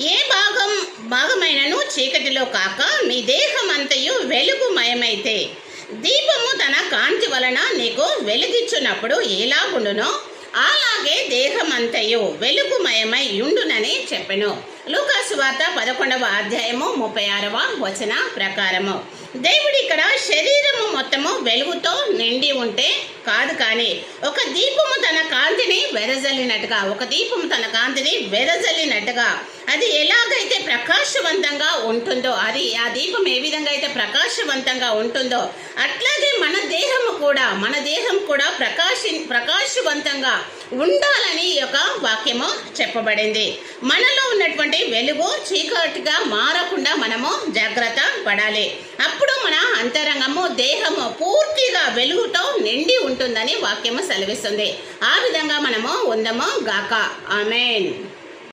ఏ భాగం భాగమైనను చీకటిలో కాక మీ దేహం అంతయు వెలుగుమయమైతే. దీపము తన కాంతి వలన నీకు వెలుగిచ్చున్నప్పుడు ఎలాగుండునో అలాగే దేహమంతయు వెలుగుమయమై ఉండునని చెప్పెను. లూకాసు వార్త పదకొండవ అధ్యాయము ముప్పై ఆరవ వచన ప్రకారము. దేవుడు ఇక్కడ శరీరము మొత్తము వెలుగుతో నిండి ఉంటే కాదు కానీ ఒక దీపము తన కాంతిని వెదజల్లినట్టుగా ఒక దీపము తన కాంతిని వెదజల్లినట్టుగా అది ఎలాగైతే ప్రకాశవంతంగా ఉంటుందో అది ఆ దీపం ఏ విధంగా అయితే ప్రకాశవంతంగా ఉంటుందో అట్లాగే మన దేహము కూడా మన దేహం కూడా ప్రకాశి ప్రకాశవంతంగా ఉండాలని ఈ యొక్క వాక్యము చెప్పబడింది. మనలో ఉన్నటువంటి వెలుగు చీకటిగా మారకుండా మనము జాగ్రత్త పడాలి. అప్పుడు మన అంతరంగము దేహము పూర్తిగా వెలుగుతో నిండి ఉంటుందని వాక్యము సెలవిస్తుంది. ఆ విధంగా మనము ఉందము గాక. ఆమెన్.